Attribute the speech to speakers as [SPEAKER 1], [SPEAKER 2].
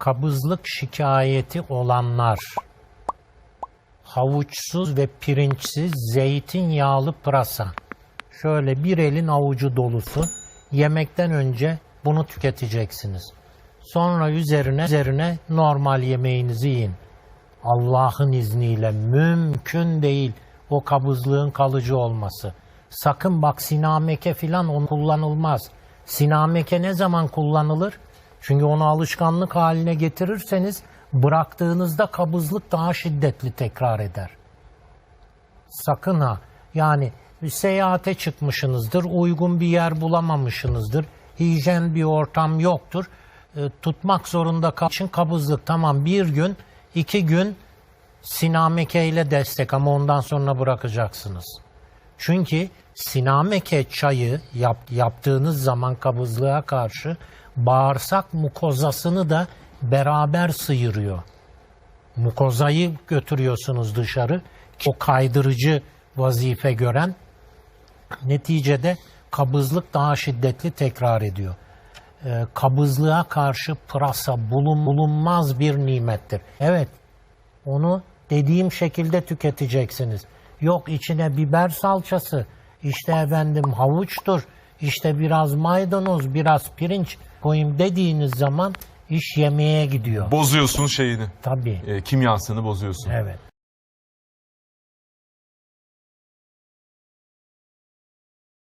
[SPEAKER 1] kabızlık şikayeti olanlar havuçsuz ve pirinçsiz zeytinyağlı pırasa. Şöyle bir elin avucu dolusu yemekten önce bunu tüketeceksiniz. Sonra üzerine üzerine normal yemeğinizi yiyin. Allah'ın izniyle mümkün değil o kabızlığın kalıcı olması. Sakın bak sinameke filan onu kullanılmaz. Sinameke ne zaman kullanılır? Çünkü onu alışkanlık haline getirirseniz bıraktığınızda kabızlık daha şiddetli tekrar eder. Sakın ha. Yani seyahate çıkmışsınızdır, uygun bir yer bulamamışsınızdır, hijyen bir ortam yoktur. E, tutmak zorunda kal için kabızlık tamam bir gün, iki gün sinameke ile destek ama ondan sonra bırakacaksınız. Çünkü sinameke çayı yap, yaptığınız zaman kabızlığa karşı bağırsak mukozasını da beraber sıyırıyor mukozayı götürüyorsunuz dışarı. O kaydırıcı vazife gören neticede kabızlık daha şiddetli tekrar ediyor. Ee, kabızlığa karşı pırasa bulun, bulunmaz bir nimettir. Evet onu dediğim şekilde tüketeceksiniz. Yok içine biber salçası, işte efendim havuçtur, işte biraz maydanoz, biraz pirinç koyayım dediğiniz zaman iş yemeğe gidiyor.
[SPEAKER 2] Bozuyorsun şeyini.
[SPEAKER 1] Tabii.
[SPEAKER 2] e, kimyasını bozuyorsun.
[SPEAKER 1] Evet.